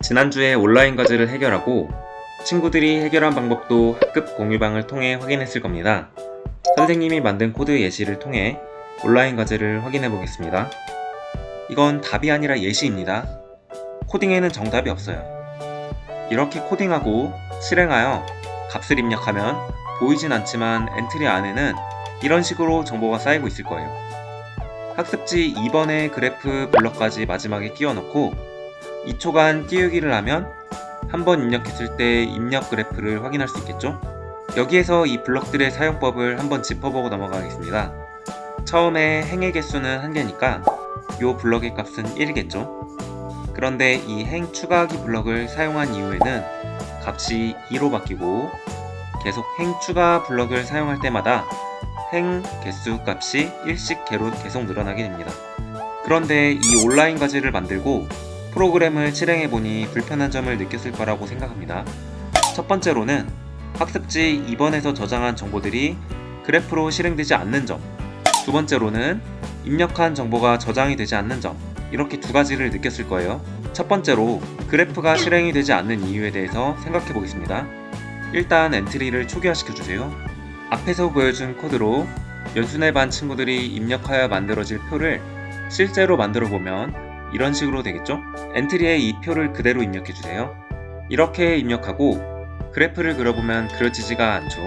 지난주에 온라인 과제를 해결하고 친구들이 해결한 방법도 학급 공유방을 통해 확인했을 겁니다. 선생님이 만든 코드 예시를 통해 온라인 과제를 확인해 보겠습니다. 이건 답이 아니라 예시입니다. 코딩에는 정답이 없어요. 이렇게 코딩하고 실행하여 값을 입력하면 보이진 않지만 엔트리 안에는 이런 식으로 정보가 쌓이고 있을 거예요. 학습지 2번의 그래프 블럭까지 마지막에 끼워 넣고 2초간 띄우기를 하면 한 번 입력했을 때 입력 그래프를 확인할 수 있겠죠? 여기에서 이 블럭들의 사용법을 한번 짚어보고 넘어가겠습니다. 처음에 행의 개수는 한 개니까 이 블럭의 값은 1이겠죠? 그런데 이 행 추가하기 블럭을 사용한 이후에는 값이 2로 바뀌고 계속 행 추가 블럭을 사용할 때마다 행 개수 값이 1씩 개로 계속 늘어나게 됩니다. 그런데 이 온라인 과제를 만들고 프로그램을 실행해보니 불편한 점을 느꼈을 거라고 생각합니다. 첫 번째로는 학습지 2번에서 저장한 정보들이 그래프로 실행되지 않는 점. 두 번째로는 입력한 정보가 저장이 되지 않는 점. 이렇게 두 가지를 느꼈을 거예요. 첫 번째로 그래프가 실행이 되지 않는 이유에 대해서 생각해 보겠습니다. 일단 엔트리를 초기화시켜 주세요. 앞에서 보여준 코드로 연순회 반 친구들이 입력하여 만들어질 표를 실제로 만들어 보면 이런 식으로 되겠죠? 엔트리에 이 표를 그대로 입력해 주세요. 이렇게 입력하고 그래프를 그려보면 그려지지가 않죠.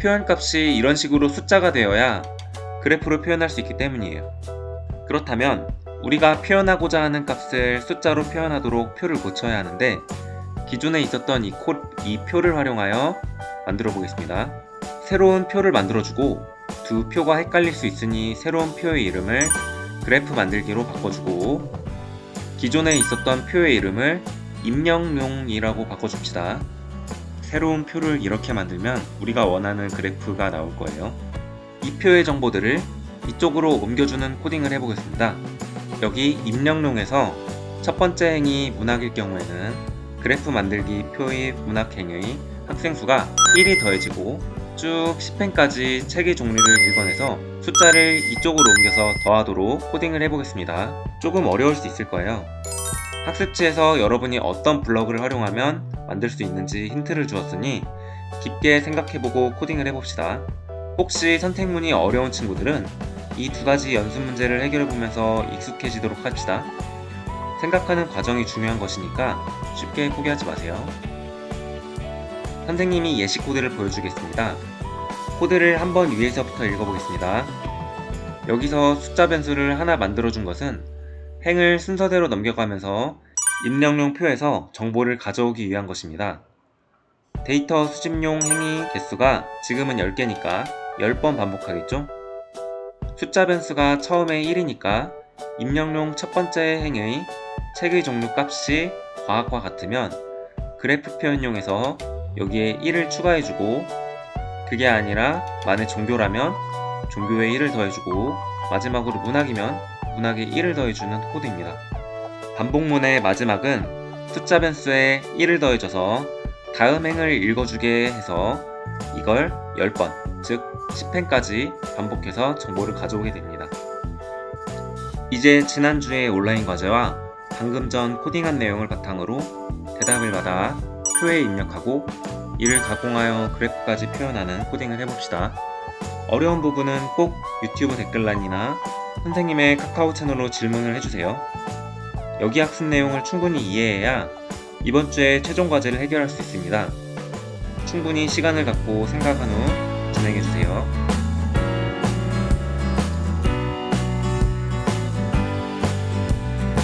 표현값이 이런 식으로 숫자가 되어야 그래프로 표현할 수 있기 때문이에요. 그렇다면 우리가 표현하고자 하는 값을 숫자로 표현하도록 표를 고쳐야 하는데 기존에 있었던 이, 코, 이 표를 활용하여 만들어 보겠습니다. 새로운 표를 만들어주고 두 표가 헷갈릴 수 있으니 새로운 표의 이름을 그래프 만들기로 바꿔주고 기존에 있었던 표의 이름을 입력용이라고 바꿔줍시다. 새로운 표를 이렇게 만들면 우리가 원하는 그래프가 나올 거예요. 이 표의 정보들을 이쪽으로 옮겨주는 코딩을 해보겠습니다. 여기 입력용에서 첫 번째 행이 문학일 경우에는 그래프 만들기 표의 문학행의 학생 수가 1이 더해지고 쭉 10행까지 책의 종류를 읽어내서 숫자를 이쪽으로 옮겨서 더하도록 코딩을 해보겠습니다. 조금 어려울 수 있을 거예요. 학습지에서 여러분이 어떤 블럭을 활용하면 만들 수 있는지 힌트를 주었으니 깊게 생각해보고 코딩을 해봅시다. 혹시 선택문이 어려운 친구들은 이 두 가지 연습 문제를 해결해보면서 익숙해지도록 합시다. 생각하는 과정이 중요한 것이니까 쉽게 포기하지 마세요. 선생님이 예시 코드를 보여주겠습니다. 코드를 한번 위에서부터 읽어보겠습니다. 여기서 숫자 변수를 하나 만들어준 것은 행을 순서대로 넘겨가면서 입력용 표에서 정보를 가져오기 위한 것입니다. 데이터 수집용 행위 개수가 지금은 10개니까 10번 반복하겠죠? 숫자 변수가 처음에 1이니까 입력용 첫 번째 행의 책의 종류 값이 과학과 같으면 그래프 표현용에서 여기에 1을 추가해주고 그게 아니라 만약 종교라면 종교에 1을 더해주고 마지막으로 문학이면 문학에 1을 더해주는 코드입니다. 반복문의 마지막은 숫자 변수에 1을 더해줘서 다음 행을 읽어주게 해서 이걸 10번, 즉 10행까지 반복해서 정보를 가져오게 됩니다. 이제 지난주의 온라인 과제와 방금 전 코딩한 내용을 바탕으로 대답을 받아 표에 입력하고 이를 가공하여 그래프까지 표현하는 코딩을 해봅시다. 어려운 부분은 꼭 유튜브 댓글란이나 선생님의 카카오 채널로 질문을 해주세요. 여기 학습 내용을 충분히 이해해야 이번 주에 최종 과제를 해결할 수 있습니다. 충분히 시간을 갖고 생각한 후 진행해주세요.